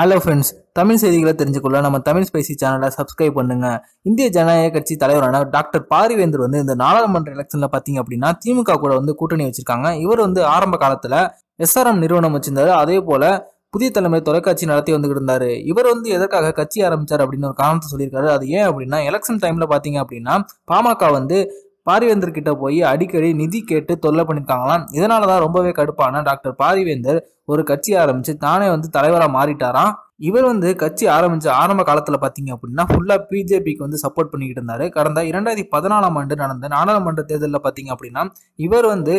Hello friends Tamil செய்திகளை தெரிஞ்சுக்கொள்ள நம்ம Tamil spicy சேனலை சப்ஸ்கிரைப் பண்ணுங்க. இந்திய ஜனநாயக கட்சி தலைவரான டாக்டர் பாரிவேந்தர் வந்து இந்த நாடாளுமன்ற எலெக்ஷன்ல பாத்தீங்க அப்படின்னா திமுக கூட வந்து கூட்டணி வச்சிருக்காங்க. இவர் வந்து ஆரம்ப காலத்துல எஸ்ஆர்எம் நிறுவனம் வச்சிருந்தாரு. அதே போல புதிய தலைமுறை தொலைக்காட்சி நடத்தி வந்துகிட்டு இருந்தாரு. இவர் வந்து எதற்காக கட்சி ஆரம்பிச்சார் அப்படின்னு ஒரு காரணத்தை சொல்லியிருக்காரு. அது ஏன் அப்படின்னா எலெக்ஷன் டைம்ல பாத்தீங்க அப்படின்னா பாமக வந்து பாரிவேந்தர் கிட்ட போய் அடிக்கடி நிதி கேட்டு தொல்லை பண்ணிருக்காங்களாம். இதனாலதான் ரொம்பவே கடுப்பான டாக்டர் பாரிவேந்தர் ஒரு கட்சி ஆரம்பிச்சு தானே வந்து தலைவராக மாறிட்டாராம். இவர் வந்து கட்சி ஆரம்பிச்ச ஆரம்ப காலத்துல பாத்தீங்க அப்படின்னா ஃபுல்லா பிஜேபிக்கு வந்து சப்போர்ட் பண்ணிக்கிட்டு இருந்தாரு. கடந்த இரண்டாயிரத்தி பதினாலாம் ஆண்டு நடந்த நாடாளுமன்ற தேர்தலில் பாத்தீங்க அப்படின்னா இவர் வந்து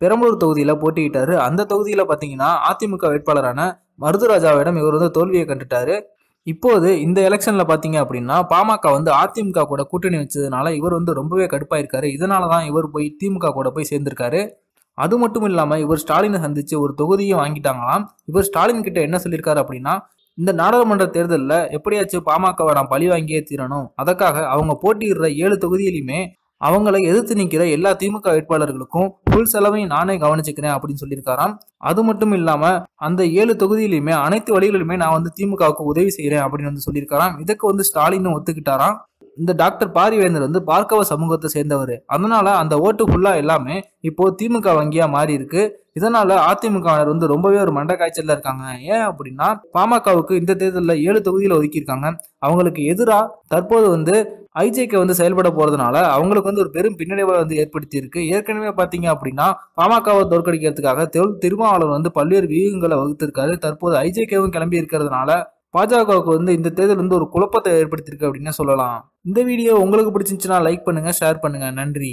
பெரம்பலூர் தொகுதியில போட்டியிட்டாரு. அந்த தொகுதியில பாத்தீங்கன்னா அதிமுக வேட்பாளரான மருதுராஜாவிடம் இவர் வந்து தோல்வியை கண்டுட்டாரு. இப்போது இந்த எலெக்ஷனில் பார்த்தீங்க அப்படின்னா பாமக வந்து அதிமுக கூட கூட்டணி வச்சதுனால இவர் வந்து ரொம்பவே கடுப்பாயிருக்காரு. இதனால தான் இவர் போய் திமுக கூட போய் சேர்ந்திருக்காரு. அது மட்டும் இல்லாமல் இவர் ஸ்டாலினை சந்தித்து ஒரு தொகுதியும் வாங்கிட்டாங்களாம். இவர் ஸ்டாலின் கிட்ட என்ன சொல்லியிருக்காரு அப்படின்னா இந்த நாடாளுமன்ற தேர்தலில் எப்படியாச்சும் பாமகவை நான் பழி வாங்கியே தீரணும். அதற்காக அவங்க போட்டியிடுற ஏழு தொகுதியிலையுமே அவங்களை எதிர்த்து நிற்கிற எல்லா திமுக வேட்பாளர்களுக்கும் ஃபுல் செலவையும் நானே கவனிச்சுக்கிறேன் அப்படின்னு சொல்லியிருக்காராம். அது மட்டும் இல்லாம அந்த ஏழு தொகுதியிலுமே அனைத்து வழிகளிலுமே நான் வந்து திமுகவுக்கு உதவி செய்கிறேன் அப்படின்னு வந்து சொல்லியிருக்காராம். இதுக்கு வந்து ஸ்டாலினும் ஒத்துக்கிட்டாராம். இந்த டாக்டர் பாரிவேந்தர் வந்து பார்க்கவ சமூகத்தை சேர்ந்தவர். அதனால அந்த ஓட்டு ஃபுல்லா எல்லாமே இப்போ திமுக வங்கியா மாறி இருக்கு. இதனால அதிமுகவினர் வந்து ரொம்பவே ஒரு மண்ட காய்ச்சல்ல இருக்காங்க. ஏன் அப்படின்னா பாமகவுக்கு இந்த தேர்தலில் ஏழு தொகுதியில் ஒதுக்கியிருக்காங்க. அவங்களுக்கு எதிராக தற்போது வந்து ஐஜேகே வந்து செயல்பட போறதுனால அவங்களுக்கு வந்து ஒரு பெரும் பின்னடைவை வந்து ஏற்படுத்தியிருக்கு. ஏற்கனவே பார்த்தீங்க அப்படின்னா பாமகவை தோற்கடிக்கிறதுக்காக தொல் திருமாவளவன் வந்து பல்வேறு வியூகங்களை வகுத்திருக்காரு. தற்போது ஐஜேகேவும் கிளம்பி இருக்கிறதுனால பாஜகவுக்கு வந்து இந்த தேர்தல் வந்து ஒரு குழப்பத்தை ஏற்படுத்தியிருக்கு அப்படின்னு சொல்லலாம். இந்த வீடியோ உங்களுக்கு பிடிச்சிருந்துச்சுன்னா லைக் பண்ணுங்கள் ஷேர் பண்ணுங்கள் நன்றி.